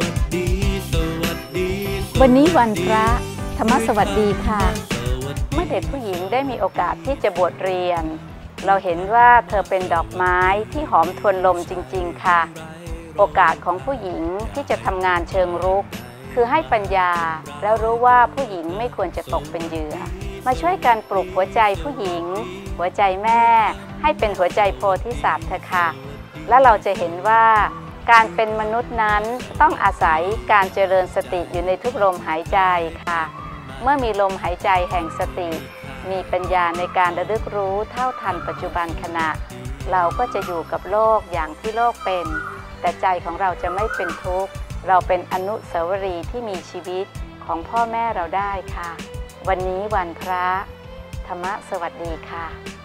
วัสดีสวัสดีวันนี้วันพระธรรมสวัสดีค่ะสวัสดีเมื่อเด็กผู้หญิงได้มีโอกาสที่จะบวชเรียน เราเห็นว่าเธอเป็นดอกไม้ที่หอมทวนลมจริง ๆ ค่ะ โอกาสของผู้หญิงที่จะทำงานเชิงรุก คือให้ปัญญาแล้วรู้ว่าผู้หญิงไม่ควรจะตกเป็นเหยื่อ มาช่วยกันปลุกหัวใจผู้หญิง หัวใจแม่ ให้เป็นหัวใจโพธิสัตว์เถอะค่ะ และเราจะเห็นว่า การเป็นมนุษย์นั้นต้องอาศัยการเจริญสติอยู่ในทุกลมหายใจค่ะ เมื่อมีลมหายใจแห่งสติ มีปัญญาในการระลึกรู้เท่าทันปัจจุบันขณะ เราก็จะอยู่กับโลกอย่างที่โลกเป็น แต่ใจของเราจะไม่เป็นทุกข์ เราเป็นอนุสาวรีย์ที่มีชีวิตของพ่อแม่เราได้ค่ะ วันนี้วันพระ ธรรมะสวัสดีค่ะ